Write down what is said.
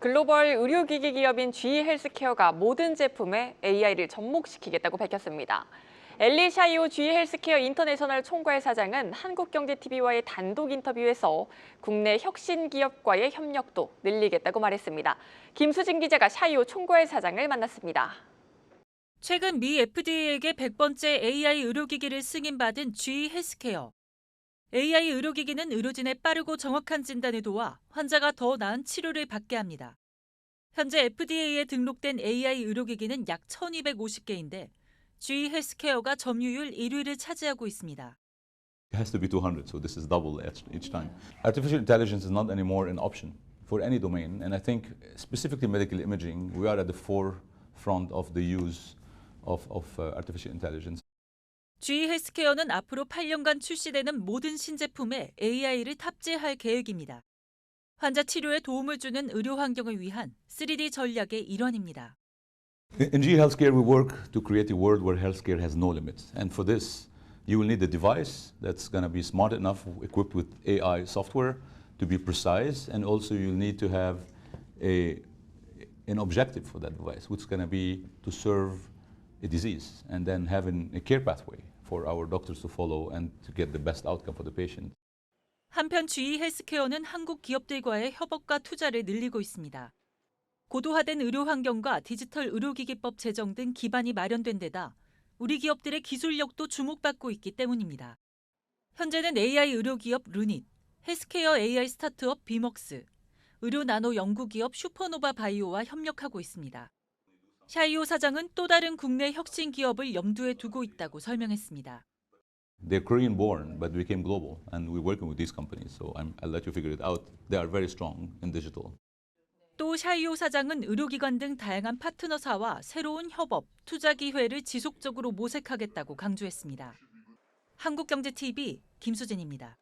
글로벌 의료기기 기업인 GE 헬스케어가 모든 제품에 AI를 접목시키겠다고 밝혔습니다. 엘리 샤이오 GE 헬스케어 인터내셔널 총괄 사장은 한국경제TV와의 단독 인터뷰에서 국내 혁신 기업과의 협력도 늘리겠다고 말했습니다. 김수진 기자가 샤이오 총괄 사장을 만났습니다. 최근 미 FDA에게 100번째 AI 의료기기를 승인받은 GE 헬스케어. AI 의료기기는 의료진의 빠르고 정확한 진단을 도와 환자가 더 나은 치료를 받게 합니다. 현재 FDA에 등록된 AI 의료기기는 약 1250개인데 GE 헬스케어가 점유율 1위를 차지하고 있습니다. It has to be 200, so this is double each, time. Artificial intelligence is not anymore an option for any domain, and I think specifically medical imaging, we are at the forefront of the use of, of uh, artificial intelligence. GE 헬스케어는 앞으로 8년간 출시되는 모든 신제품에 AI를 탑재할 계획입니다. 환자 치료에 도움을 주는 의료 환경을 위한 3D 전략의 일환입니다. In GE Healthcare, we work to create a world where healthcare has no limits, and for this, you will need a device that's going to be smart enough, equipped with AI software, to be precise, and also you'll need to have a an objective for that device, which is going to be to serve a disease, and then having a care pathway for our doctors to follow and to get the best outcome for the patient. 한편 GE 헬스케어는 한국 기업들과의 협업과 투자를 늘리고 있습니다. 고도화된 의료 환경과 디지털 의료기기법 제정 등 기반이 마련된 데다 우리 기업들의 기술력도 주목받고 있기 때문입니다. 현재는 AI 의료기업 루닛, 헬스케어 AI 스타트업 비먹스, 의료 나노 연구기업 슈퍼노바 바이오와 협력하고 있습니다. 샤이오 사장은 또 다른 국내 혁신 기업을 염두에 두고 있다고 설명했습니다. They're Korean born, but became global, and we're working with these companies, so I'm, I'll let you figure it out. They are very strong in digital. 또 샤이오 사장은 의료기관 등 다양한 파트너사와 새로운 협업, 투자 기회를 지속적으로 모색하겠다고 강조했습니다. 한국경제TV 김수진입니다.